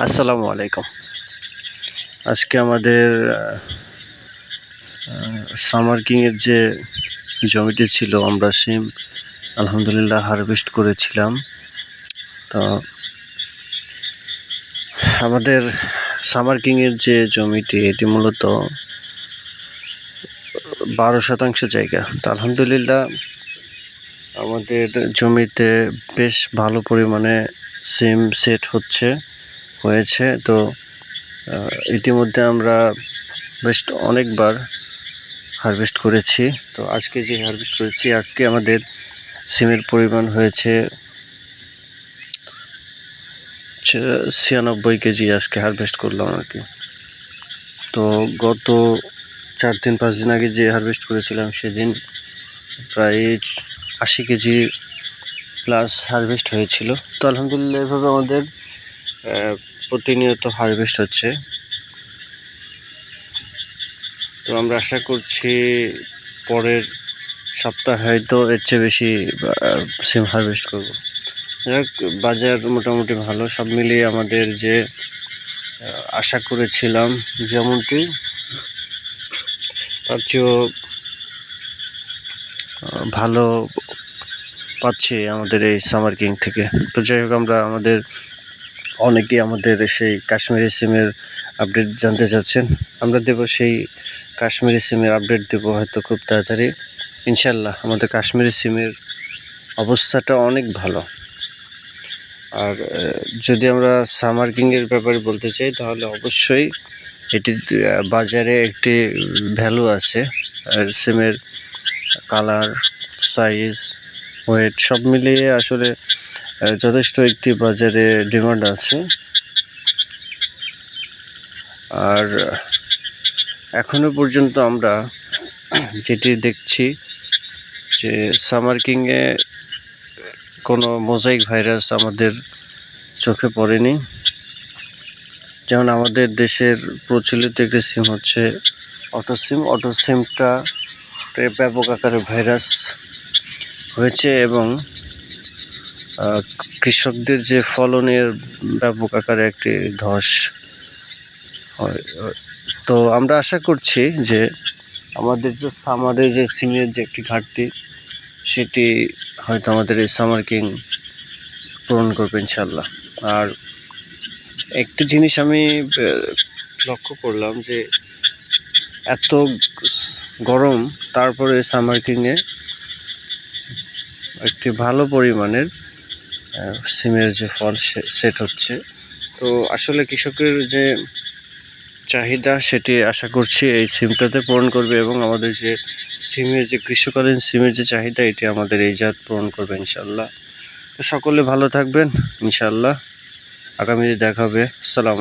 আসসালামু আলাইকুম। আজকে আমাদের সামার কিংয়ের যে জমিটি ছিল, আমরা সিম আলহামদুলিল্লাহ হারভেস্ট করেছিলাম। তো আমাদের সামার কিংয়ের যে জমিটি, এটি মূলত বারো শতাংশ জায়গা। তো আলহামদুলিল্লাহ আমাদের জমিতে বেশ ভালো পরিমাণে সিম সেট হচ্ছে। হয়েছে। তো ইতিমধ্যে আমরা বেশ অনেকবার হারভেস্ট করেছি। তো, আজকে যে হারভেস্ট করেছি, আজকে আমাদের সিমের পরিমাণ হয়েছে ছিয়ানব্বই কেজি আজকে হারভেস্ট করলাম আর কি। তো, গত চার দিন, পাঁচ দিন আগে যে হারভেস্ট করেছিলাম, সেদিন প্রায় আশি কেজি প্লাস হারভেস্ট হয়েছিল। তো, আলহামদুলিল্লাহ, এভাবে আমাদের প্রতিনিয়ত হারভেস্ট হচ্ছে। তো আমরা আশা করছি পরের সপ্তাহে হয়তো এর চেয়ে বেশি সিম হারভেস্ট করব। যাক বাজার মোটামুটি ভালো। সব মিলিয়ে আমাদের যে আশা করেছিলাম যেমনটি, তার চেয়েও ভালো পাচ্ছি আমাদের এই সামার কিং থেকে। তো যাই হোক, আমরা আমাদের অনেকেই আমাদের সেই কাশ্মীরি সিমের আপডেট জানতে চাচ্ছেন। আমরা দেব সেই কাশ্মীরি সিমের আপডেট দেব হয়তো খুব তাড়াতাড়ি। ইনশাল্লাহ আমাদের কাশ্মীরি সিমের অবস্থাটা অনেক ভালো। আর যদি আমরা সামার কিংয়ের ব্যাপারে বলতে চাই, তাহলে অবশ্যই এটি বাজারে একটি ভ্যালু আছে। আর সিমের কালার সাইজ ওয়েট সব মিলিয়ে আসলে যথেষ্ট একটি বাজারে ডিমান্ড আছে। আর এখনও পর্যন্ত আমরা যেটি দেখছি যে সামার কিংয়ে কোনো মোজাইক ভাইরাস আমাদের চোখে পড়েনি। যেমন আমাদের দেশের প্রচলিত একটি সিম হচ্ছে অটো সিম অটো সিমটা ব্যাপক আকারে ভাইরাস হয়েছে এবং কৃষকদের যে ফলনের ব্যাপক আকারে একটি ধস তো আমরা আশা করছি যে আমাদের যে সামারে যে সিমের যে একটি ঘাটতি, সেটি হয়তো আমাদের এই সামার কিং পূরণ করবে ইনশাল্লাহ আর একটি জিনিস আমি লক্ষ্য করলাম যে এত গরম, তারপরে সামার কিংয়ে একটি ভালো পরিমাণের সিমের যে ফল সেট হচ্ছে। তো আসলে কৃষকের যে চাহিদা সেটি আশা করছি এই সিমটাতে পূরণ করবে এবং আমাদের যে সিমের যে গ্রীষ্মকালীন সিমের যে চাহিদা, এটি আমাদের এই জাত পূরণ করবে ইনশাল্লাহ তো সকলে ভালো থাকবেন ইনশাল্লাহ আগামী দেখা হবে। আসসালাম